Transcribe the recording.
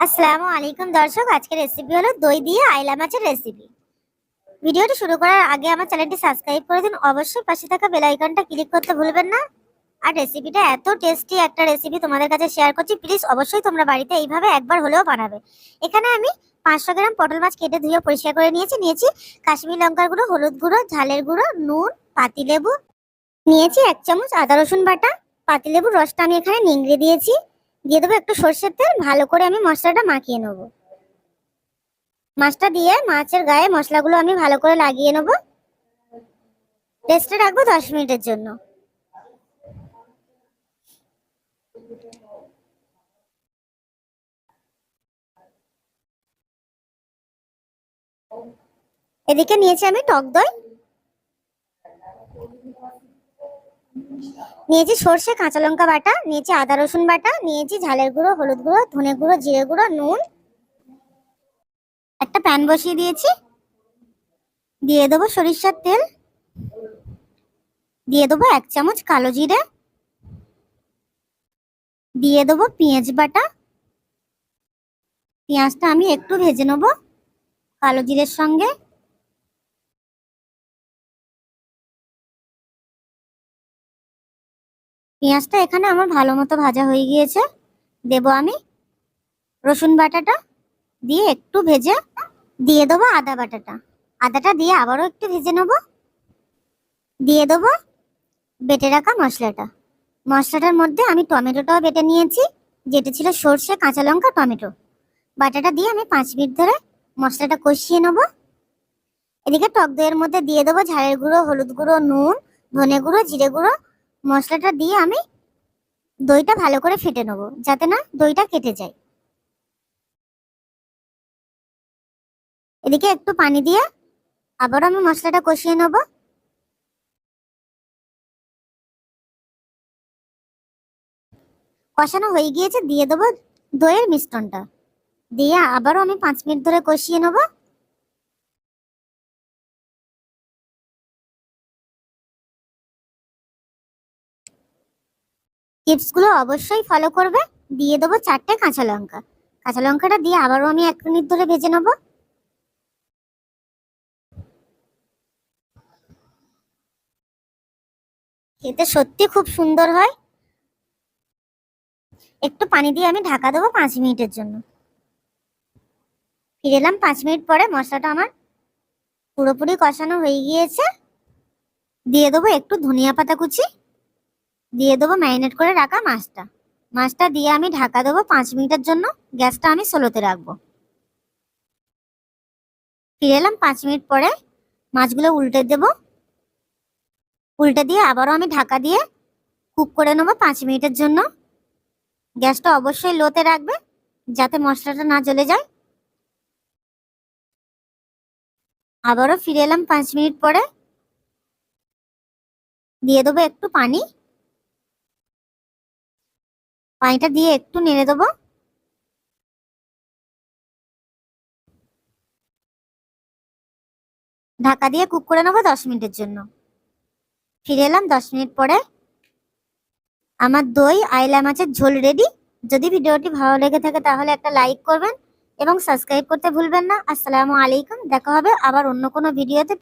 আসসালামু আলাইকুম দর্শক, আজকের রেসিপি হলো দই দিয়ে আইলা মাছের রেসিপি ভিডিওটি শুরু করার আগে আমার চ্যানেলটি সাবস্ক্রাইব করে দিন। অবশ্যই পাশে থাকা বেল আইকনটা ক্লিক করতে ভুলবেন না। আর রেসিপিটা এত টেস্টি একটা রেসিপি তোমাদের কাছে শেয়ার করছি প্লিজ অবশ্যই তোমরা বাড়িতে এইভাবে একবার হলেও বানাবে। এখানে আমি পাঁচশো গ্রাম পটল মাছ কেটে ধুয়ে পরিষ্কার করে নিয়েছি। নিয়েছি কাশ্মীর লঙ্কার গুঁড়ো, হলুদ গুঁড়ো, ঝালের গুঁড়ো, নুন, পাতিলেবু। নিয়েছি এক চামচ আদা রসুন বাটা। পাতিলেবুর রসটা আমি এখানে নিংড়ে দিয়েছি। দিয়ে দেবো একটু সর্ষের তেল, ভালো করে আমি মশলাটা মাখিয়ে নেব। মাছটা দিয়ে মাছের গায়ে মশলাগুলো আমি ভালো করে লাগিয়ে নেব। রেস্টে রাখব দশ মিনিটের জন্য। এদিকে নিয়েছি আমি টক দই। নিয়েছি সর্ষে, কাঁচা লঙ্কা বাটা, নিয়েছি আদা রসুন বাটা, নিয়েছি ঝালের গুঁড়ো, হলুদ গুঁড়ো, ধনে গুঁড়ো, জিরে গুঁড়ো, নুন। একটা প্যান বসিয়ে দিয়েছি। দিয়ে দেবো সরিষার তেল। দিয়ে দেবো এক চামচ কালো জিরে। দিয়ে দেবো পেঁয়াজ বাটা। পেঁয়াজটা আমি একটু ভেজে নেব কালো জিরের সঙ্গে। পেঁয়াজটা এখানে আমার ভালো মতো ভাজা হয়ে গিয়েছে। দেব আমি রসুন বাটাটা দিয়ে একটু ভেজে দিয়ে দেবো আদা বাটাটা। আদাটা দিয়ে আবারও একটু ভেজে নেব। দিয়ে দেবো বেটে রাখা মশলাটা। মশলাটার মধ্যে আমি টমেটোটাও বেটে নিয়েছি, যেটা ছিল সর্ষে, কাঁচা লঙ্কা, টমেটো। বাটাটা দিয়ে আমি পাঁচ মিনিট ধরে মশলাটা কষিয়ে নেব। এদিকে টক দইয়ের মধ্যে দিয়ে দেবো ঝালের গুঁড়ো, হলুদ গুঁড়ো, নুন, ধনে গুঁড়ো, জিরে গুঁড়ো মশলাটা দিয়ে আমি দইটা ভালো করে ফেটে নেব, যাতে না দইটা কেটে যায়। এদিকে একটু পানি দিয়ে আবারও আমি মশলাটা কষিয়ে নেব। কষানো হয়ে গিয়েছে, দিয়ে দেবো দইয়ের মিশ্রণটা। দিয়ে আবারও আমি পাঁচ মিনিট ধরে কষিয়ে নেব। টিপসগুলো অবশ্যই ফলো করবে। দিয়ে দেবো চারটে কাঁচা লঙ্কা। কাঁচা লঙ্কাটা দিয়ে আবারও আমি এক মিনিট ধরে ভেজে নেব। খেতে সত্যি খুব সুন্দর হয়। একটু পানি দিয়ে আমি ঢাকা দেবো পাঁচ মিনিটের জন্য। ফিরে এলাম পাঁচ মিনিট পরে, মশলাটা আমার পুরোপুরি কষানো হয়ে গিয়েছে। দিয়ে দেবো একটু ধনিয়া পাতা কুচি। দিয়ে দেবো ম্যারিনেট করে রাখা মাছটা। মাছটা দিয়ে আমি ঢাকা দেবো পাঁচ মিনিটের জন্য। গ্যাসটা আমি সোলোতে রাখব। ফিরে এলাম পাঁচ মিনিট পরে। মাছগুলো উল্টে দেব। উল্টে দিয়ে আবারও আমি ঢাকা দিয়ে কুক করে নেব পাঁচ মিনিটের জন্য। গ্যাসটা অবশ্যই লোতে রাখবে যাতে মশলাটা না জ্বলে যায়। আবারও ফিরে এলাম পাঁচ মিনিট পরে। দিয়ে দেবো একটু পানি। পানিটা দিয়ে একটু নেড়ে দেবো। ঢাকা দিয়ে কুক করে নেব দশ মিনিটের জন্য। ফিরে এলাম দশ মিনিট পরে। আমার দই, আইলা মাছের ঝোল রেডি যদি ভিডিওটি ভালো লেগে থাকে তাহলে একটা লাইক করবেন এবং সাবস্ক্রাইব করতে ভুলবেন না। আসসালামু আলাইকুম, দেখা হবে আবার অন্য কোনো ভিডিওতে